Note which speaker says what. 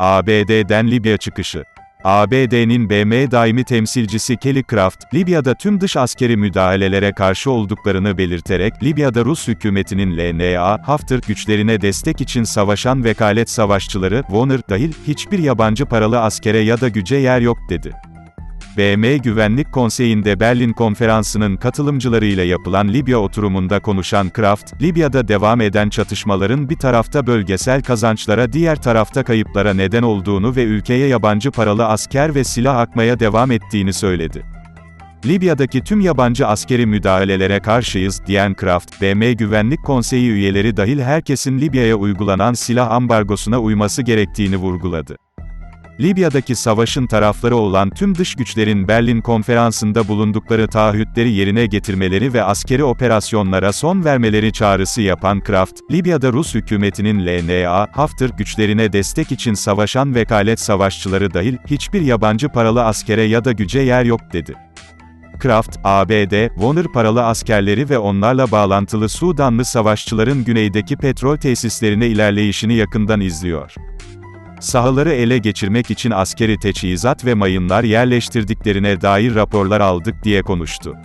Speaker 1: ABD'den Libya çıkışı. ABD'nin BM daimi temsilcisi Kelly Craft, Libya'da tüm dış askeri müdahalelere karşı olduklarını belirterek, Libya'da Rus hükümetinin LNA, Hafter güçlerine destek için savaşan vekalet savaşçıları, Warner dahil, hiçbir yabancı paralı askere ya da güce yer yok, dedi. BM Güvenlik Konseyi'nde Berlin Konferansı'nın katılımcılarıyla yapılan Libya oturumunda konuşan Kraft, Libya'da devam eden çatışmaların bir tarafta bölgesel kazançlara diğer tarafta kayıplara neden olduğunu ve ülkeye yabancı paralı asker ve silah akmaya devam ettiğini söyledi. Libya'daki tüm yabancı askeri müdahalelere karşıyız, diyen Kraft, BM Güvenlik Konseyi üyeleri dahil herkesin Libya'ya uygulanan silah ambargosuna uyması gerektiğini vurguladı. Libya'daki savaşın tarafları olan tüm dış güçlerin Berlin konferansında bulundukları taahhütleri yerine getirmeleri ve askeri operasyonlara son vermeleri çağrısı yapan Kraft, Libya'da Rus hükümetinin LNA, Hafter güçlerine destek için savaşan vekalet savaşçıları dahil, hiçbir yabancı paralı askere ya da güce yer yok dedi. Kraft, ABD, Warner paralı askerleri ve onlarla bağlantılı Sudanlı savaşçıların güneydeki petrol tesislerine ilerleyişini yakından izliyor sahaları ele geçirmek için askeri teçhizat ve mayınlar yerleştirdiklerine dair raporlar aldık diye konuştu.